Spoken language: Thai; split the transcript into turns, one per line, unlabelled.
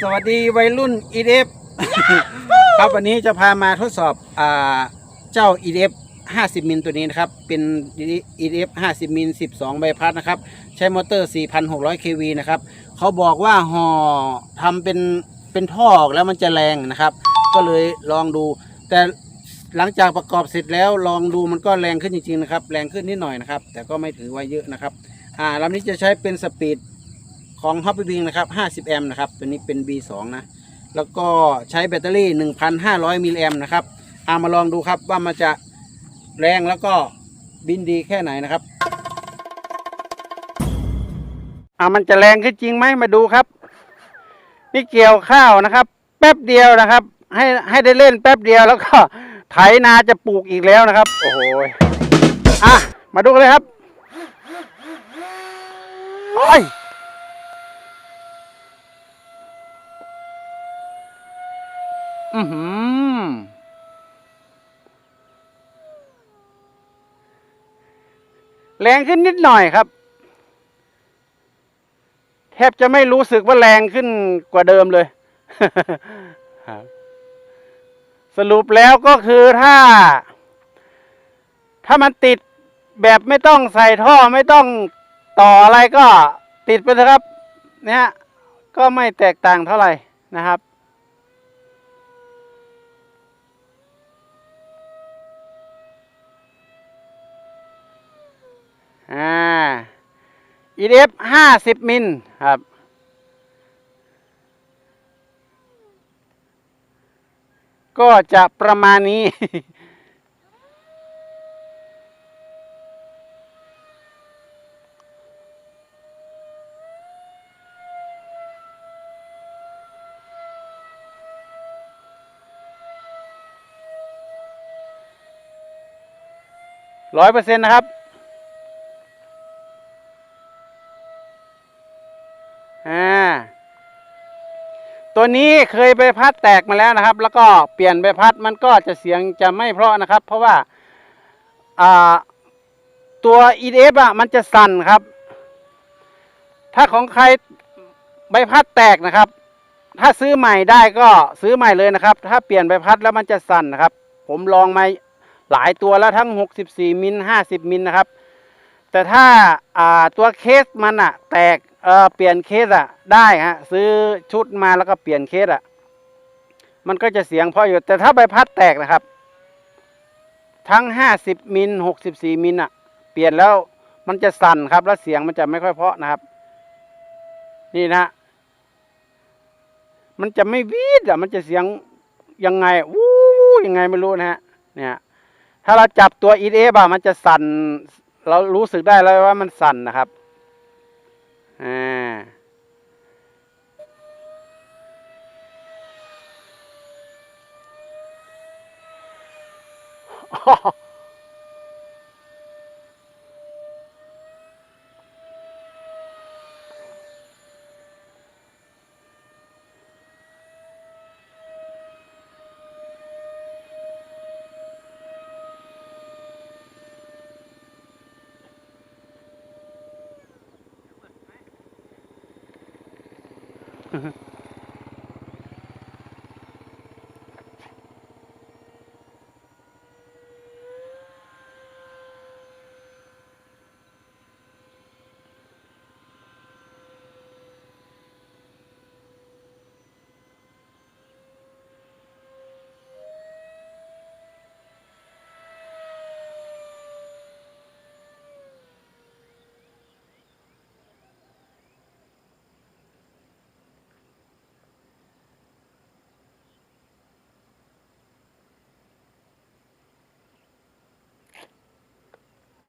สวัสดีวัยรุ่น EDF ครับวันนี้จะพามาทดสอบอ่าเจ้า EDF 50 มิลตัวนี้นะครับ เป็น EDF 50 มิล 12 ใบพัดนะครับ ใช้มอเตอร์ 4,600 kV นะครับ เขาบอกว่าห่อทำเป็นเป็นท่อออกแล้วมันจะแรงนะครับ ก็เลยลองดู แต่หลังจากประกอบเสร็จแล้วลองดูมันก็แรงขึ้นจริงๆนะครับ แรงขึ้นนิดหน่อยนะครับ แต่ก็ไม่ถือว่าเยอะนะครับ อ่าลำนี้จะใช้เป็นสปีด ของ h o p p y Wing นะครับ 50 แอมป์นะครับ ตัวนี้เป็น B2 นะ แล้วก็ใช้แบตเตอรี่ 1,500 มิลลิแอมป์นะครับเอามาลองดูครับว่ามันจะแรงแล้วก็บินดีแค่ไหนนะครับอ่ามันจะแรงขึ้นจริงไหมมาดูครับ นี่เกี่ยวข้าวนะครับ แป๊บเดียวนะครับ ให้ให้ได้เล่นแป๊บเดียวแล้วก็ไถนาจะปลูกอีกแล้วนะครับ โอ้โหอะมาดูกันเลยครับ โอ้ย อือหือแรงขึ้นนิดหน่อยครับ แทบจะไม่รู้สึกว่าแรงขึ้นกว่าเดิมเลยสรุปแล้วก็คือถ้า ถ้ามันติดแบบไม่ต้องใส่ท่อไม่ต้องต่ออะไรก็ติดไปเถอะครับ เนี่ย ก็ไม่แตกต่างเท่าไหร่นะครับ อ่า EDF ห้าสิบมิลครับ ก็จะประมาณนี้ร้อยเปอร์เซ็นต์นะครับ อ่าตัวนี้เคยใบพัดแตกมาแล้วนะครับ แล้วก็เปลี่ยนใบพัดมันก็จะเสียงจะไม่เพราะนะครับ เพราะว่าอ่าตัว EDF อะมันจะสั่นครับ ถ้าของใครใบพัดแตกนะครับ ถ้าซื้อใหม่ได้ก็ซื้อใหม่เลยนะครับ ถ้าเปลี่ยนใบพัดแล้วมันจะสั่นนะครับ ผมลองมาหลายตัวแล้วทั้ง 64 มิล 50 มิลนะครับ แต่ถ้าตัวเคสมันอะแตก เออเปลี่ยนเคสอะได้ฮะซื้อชุดมาแล้วก็เปลี่ยนเคสอะมันก็จะเสียงเพราะอยู่แต่ถ้าใบพัดแตกนะครับ ทั้ง50มิล64มิลอะเปลี่ยนแล้วมันจะสั่นครับ แล้วเสียงมันจะไม่ค่อยเพาะนะครับ นี่นะ มันจะไม่วีดอะมันจะเสียงยังไงวู้ยังไงไม่รู้นะฮะเนี่ยถ้าเราจับตัว e ีเอฟอะมันจะสั่น เรารู้สึกได้เลยว่ามันสั่นนะครับ อ่า
เ Mm-hmm.